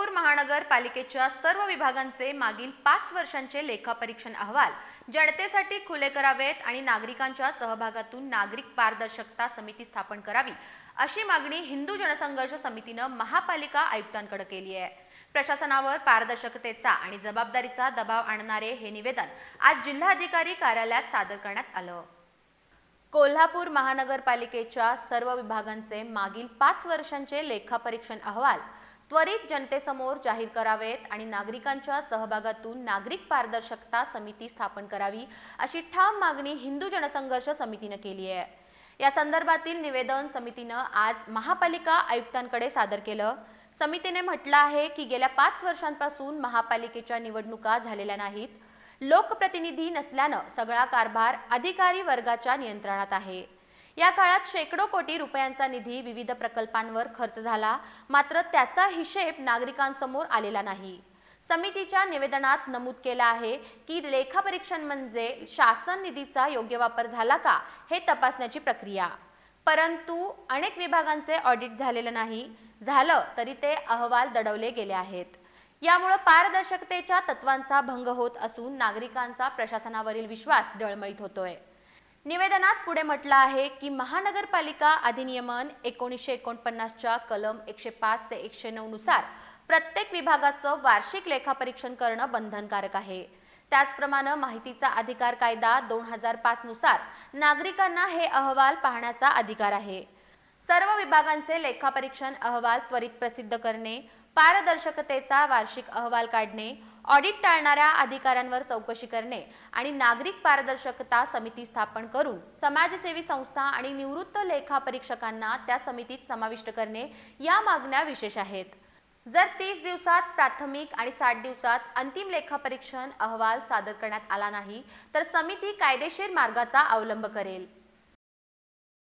कोल्हापूर महानगरपालिकेच्या सर्व विभागांचे मागील पाच वर्षांचे लेखापरीक्षण अहवाल जनतेसाठी खुले करावेत आणि नागरिकांच्या सहभागातून नागरिक पारदर्शकता समिती स्थापन करावी अशी मागणी हिंदू जनसंघर्ष समितीनं महापालिका आयुक्तांकडे केली आहे. प्रशासनावर पारदर्शकतेचा आणि जबाबदारीचा दबाव आणणारे हे निवेदन आज जिल्हाधिकारी कार्यालयात सादर करण्यात आलं. कोल्हापूर महानगरपालिकेच्या सर्व विभागांचे मागील पाच वर्षांचे लेखापरीक्षण अहवाल त्वरित जनतेसमोर जाहीर करावेत आणि नागरिकांच्या सहभागातून नागरिक पारदर्शकता समिती स्थापन करावी अशी ठाम मागणी हिंदू जनसंघर्ष समितीनं केली आहे. या संदर्भातील निवेदन समितीनं आज महापालिका आयुक्तांकडे सादर केलं. समितीने म्हटलं आहे की गेल्या पाच वर्षांपासून महापालिकेच्या निवडणुका झालेल्या नाहीत. लोकप्रतिनिधी नसल्यानं सगळा कारभार अधिकारी वर्गाच्या नियंत्रणात आहे. या काळात शेकडो कोटी रुपयांचा निधी विविध प्रकल्पांवर खर्च झाला. मात्र त्याचा हिशेब नागरिकांसमोर आलेला नाही. समितीच्या निवेदनात नमूद केलं आहे की लेखापरीक्षण म्हणजे शासन निधीचा योग्य वापर झाला का हे तपासण्याची प्रक्रिया. परंतु अनेक विभागांचे ऑडिट झालेलं नाही. झालं तरी ते अहवाल दडवले गेले आहेत. यामुळे पारदर्शकतेच्या तत्वांचा भंग होत असून नागरिकांचा प्रशासनावरील विश्वास डळमळीत होतोय. निवेदनात पुढे म्हटलं आहे की महानगरपालिका अधिनियमन एकोणीसशे एकोणपन्नासच्या कलम एकशे पाच ते एकशे नऊ नुसार प्रत्येक विभागाचं वार्षिक लेखापरीक्षण करणं बंधनकारक आहे. त्याचप्रमाणे माहितीचा अधिकार कायदा दोन हजार पाच नुसार नागरिकांना हे अहवाल पाहण्याचा अधिकार आहे. सर्व विभागांचे लेखापरीक्षण अहवाल त्वरित प्रसिद्ध करणे पारदर्शकतेचा वार्षिक अहवाल काढणे ऑडिट टाळणाऱ्या अधिकाऱ्यांवर चौकशी करणे आणि नागरिक पारदर्शकता समिती स्थापन करून समाजसेवी संस्था आणि निवृत्त लेखापरीक्षकांना त्या समितीत समाविष्ट करणे या मागण्या विशेष आहेत. जर तीस दिवसात प्राथमिक आणि साठ दिवसात अंतिम लेखापरीक्षण अहवाल सादर करण्यात आला नाही तर समिती कायदेशीर मार्गाचा अवलंब करेल.